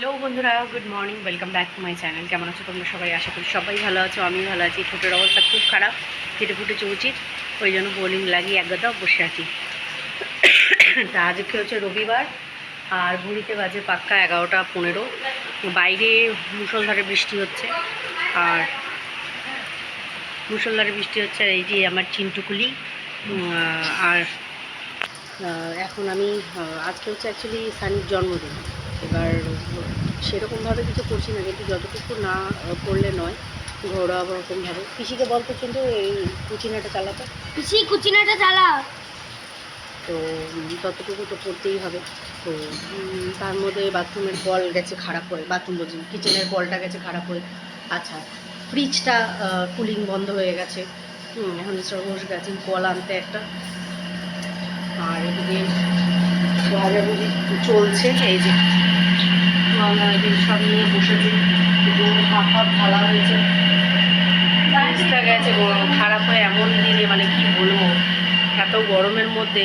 Hello বন্ধুরা good morning welcome back to my channel কেমন আছো তোমরা সবাই? আশা করি সবাই ভালো আছো আমি ভালো আছি। ঠোঁটের অবস্থা খুব খারাপ কেটে ফুটে চৌচির ওই জন্য বোলিং লাগিয়ে একগাদাও বসে আছি। তা আজকে হচ্ছে রবিবার, আর ঘুরিতে বাজে পাক্কা এগারোটা পনেরো। বাইরে মুসলধারে বৃষ্টি হচ্ছে, আর মুসলধারে বৃষ্টি হচ্ছে এই যে আমার চিন্টুকুলি আর এখন আমি আজকে হচ্ছে অ্যাকচুয়ালি সানির জন্মদিন। এবার সেরকমভাবে কিছু করছি না কিন্তু যতটুকু না করলে নয় ঘরোয়া রকমভাবে পিসিকে বলতো কিন্তু এই কুচিনাটা চালাতে। পিসি কুচিনাটা চালা। তো ততটুকু তো করতেই হবে। তো তার মধ্যে বাথরুমের কল গেছে খারাপ হয়ে বাথরুম বলছি কিচেনের কলটা গেছে খারাপ হয়ে আচ্ছা ফ্রিজটা কুলিং বন্ধ হয়ে গেছে। এখন সর্বশ গেছে কল আনতে একটা। আর এদিকে ভাজাভুজি চলছে। এই যে সব নিয়ে বসেছি। ভাত ঢালা হয়েছে। ফ্রিজটা গেছে খারাপ হয় এমন দিনে মানে কি বলব? এত গরমের মধ্যে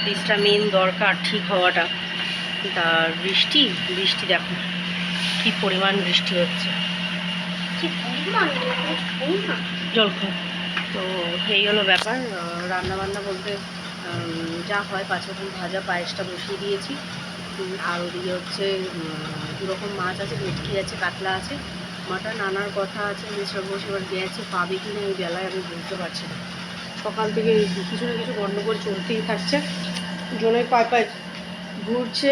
ফ্রিজটা মেন দরকার ঠিক হওয়াটা। তা বৃষ্টি বৃষ্টি দেখো কি পরিমাণ বৃষ্টি হচ্ছে। জল তো এই হলো ব্যাপার রান্না বান্না বলতে যা হয় পাঁচ রকম ভাজা পায়েসটা বসিয়ে দিয়েছি। আর ওদিকে হচ্ছে উম, দু রকম মাছ আছে ভেটকি আছে কাতলা আছে মাটন আনার কথা আছে বসে এবার গেছে পাবে কি না এই বেলায় আমি বুঝতে পারছি না। সকাল থেকে কিছু না কিছু গণ্ডগোল চলতেই থাকছে। জনের পায়ে পায়ে ঘুরছে।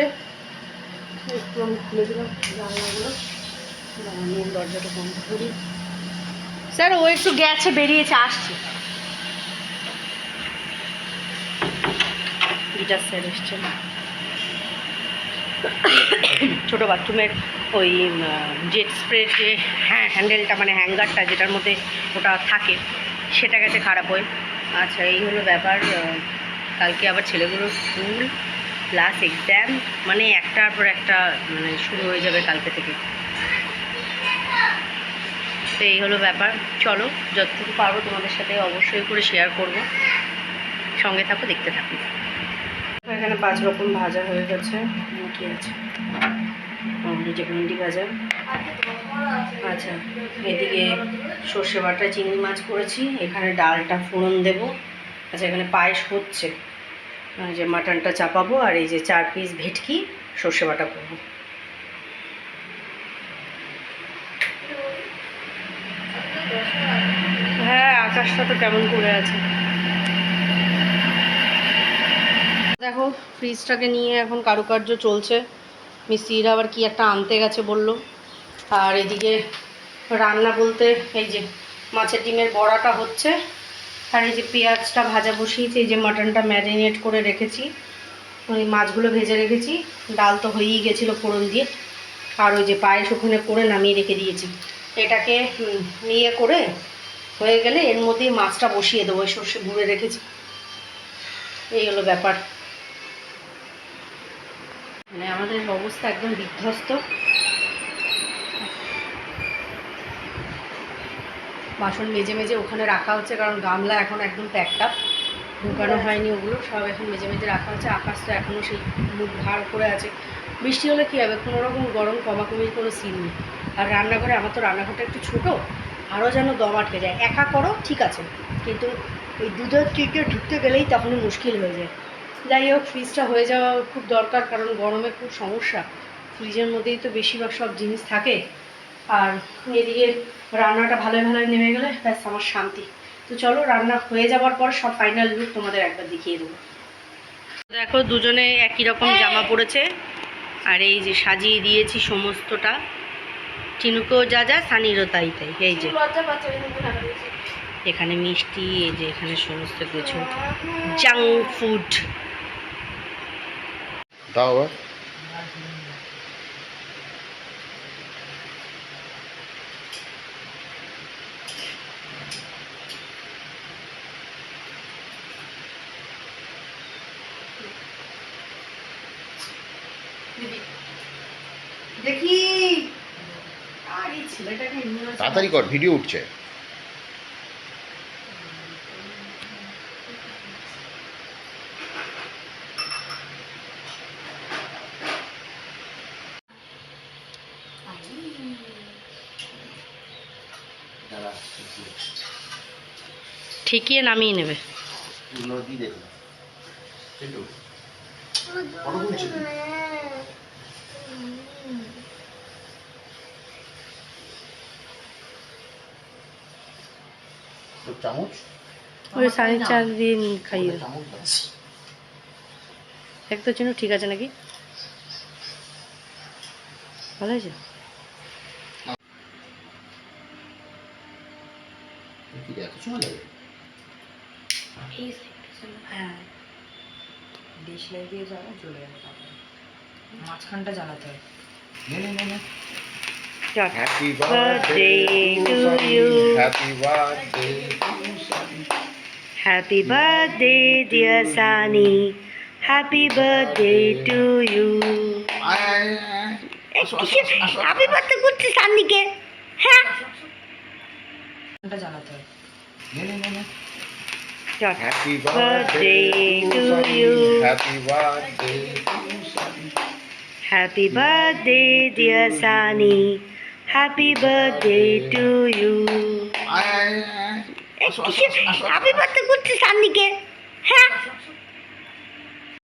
একটু আমি খুলে দিলাম জানলাগুলো দরজাটা বন্ধ করি। স্যার ও একটু গেছে বেরিয়েছে আসছে। গিটার স্যার এসছেন ছোটো বাথরুমের ওই জেট স্প্রের যে হ্যাঁ হ্যান্ডেলটা মানে হ্যাঙ্গারটা যেটার মধ্যে ওটা থাকে, সেটা গেছে খারাপ হয়ে। আচ্ছা এই হলো ব্যাপার কালকে আবার ছেলেগুলোর স্কুল প্লাস এক্সাম মানে একটার পর একটা মানে শুরু হয়ে যাবে কালকে থেকে। তো এই হলো ব্যাপার। চলো, যতটুকু পারব তোমাদের সাথে অবশ্যই করে শেয়ার করব। সঙ্গে থাকো, দেখতে থাকো। এখানে পাঁচ রকম ভাজা হয়ে গেছে কি আছে। যে ভেন্ডি ভাজা। আচ্ছা এদিকে সর্ষে বাটা, চিংড়ি মাছ করেছি। এখানে ডালটা ফোড়ন দেব। আচ্ছা এখানে পায়েস হচ্ছে। যে মাটনটা চাপাবো আর এই যে চার পিস ভেটকি সর্ষে বাটা করব। হ্যাঁ আকাশটা তো কেমন করে আছে। দেখো ফ্রিজটাকে নিয়ে এখন কারুকার্য চলছে। মিস্ত্রিরা আবার কি একটা আনতে গেছে বলল। আর এদিকে রান্না বলতে এই যে মাছের ডিমের বড়াটা হচ্ছে। আর এই যে পেঁয়াজটা ভাজা বসিয়েছি, এই যে মাটনটা ম্যারিনেট করে রেখেছি। ওই মাছগুলো ভেজে রেখেছি। ডাল তো হয়েই গেছিল ফোড়ন দিয়ে। আর ওই যে পায়েস ওখানে করে নামিয়ে রেখে দিয়েছি। এটাকে ইয়ে করে হয়ে গেলে এর মধ্যেই মাছটা বসিয়ে দেবো সর্ষে গুঁড়ে রেখেছি। এই হলো ব্যাপার। মানে আমাদের অবস্থা একদম বিধ্বস্ত। বাসন মেজে মেজে ওখানে রাখা হচ্ছে কারণ গামলা এখন একদম প্যাকটা ঢুকানো হয়নি ওগুলো সব এখন মেজে মেজে রাখা হচ্ছে আকাশ তো এখনও সেই মুখ ভার করে আছে। বৃষ্টি হলে কী হবে? কোনো রকম গরম কমাকমির কোনো সিন নেই। আর রান্নাঘরে আমার তো রান্নাঘরটা একটু ছোটো আরও যেন দম আটকে যায়। একা করো ঠিক আছে। কিন্তু ওই দুধের টিটে ঢুকতে গেলেই তখনই মুশকিল হয়ে যায়। যাই হোক ফ্রিজটা হয়ে যাওয়া খুব দরকার কারণ গরমে খুব সমস্যা। ফ্রিজের মধ্যেই তো বেশিরভাগ সব জিনিস থাকে। আর এদিকে রান্নাটা ভালোই ভালোই নেমে গেলে ব্যাস আমার শান্তি। তো চলো রান্না হয়ে যাওয়ার পর সব ফাইনাল লুক তোমাদের একবার দেখিয়ে দেবো। দেখো দুজনে একই রকম জামা পরেছে। আর এই যে সাজিয়ে দিয়েছি সমস্তটা। চিনুকেও যা যা সানিরও তাই তাই এই যে। এখানে মিষ্টি এই যে এখানে সমস্ত কিছু। জাঙ্ক ফুড দাও আবার দেখি আর এই ছেলেটাকে নিয়ে আসা- তাড়াতাড়ি কর ভিডিও উঠছে ঠেকিয়ে নামিয়ে নেবে। নদী দেখো চামচ? ওই সাড়ে চার দিন। খাইয়ে এক তো চিনো ঠিক আছে নাকি? ভালো হয়েছে? কি রে, এত সময় লাগে হ্যাঁ ডিশ লাইট দিয়ে যাবে চলে যাবে তারপরে মাঝখানটা জ্বালাতে হয় নে নে নে নে চল happy Birthday to you. Happy birthday Happy birthday, dear Sani. Happy birthday to you. আয় আয় আয় আসো আসো আসো, আসো হ্যাপি বার্থডে করছি সান্নিকে হ্যাঁ জ্বালাতে হয় Happy birthday, to, you. Happy birthday, Happy birthday, dear Sunny. Happy birthday to you. Happy birthday, good Sunny.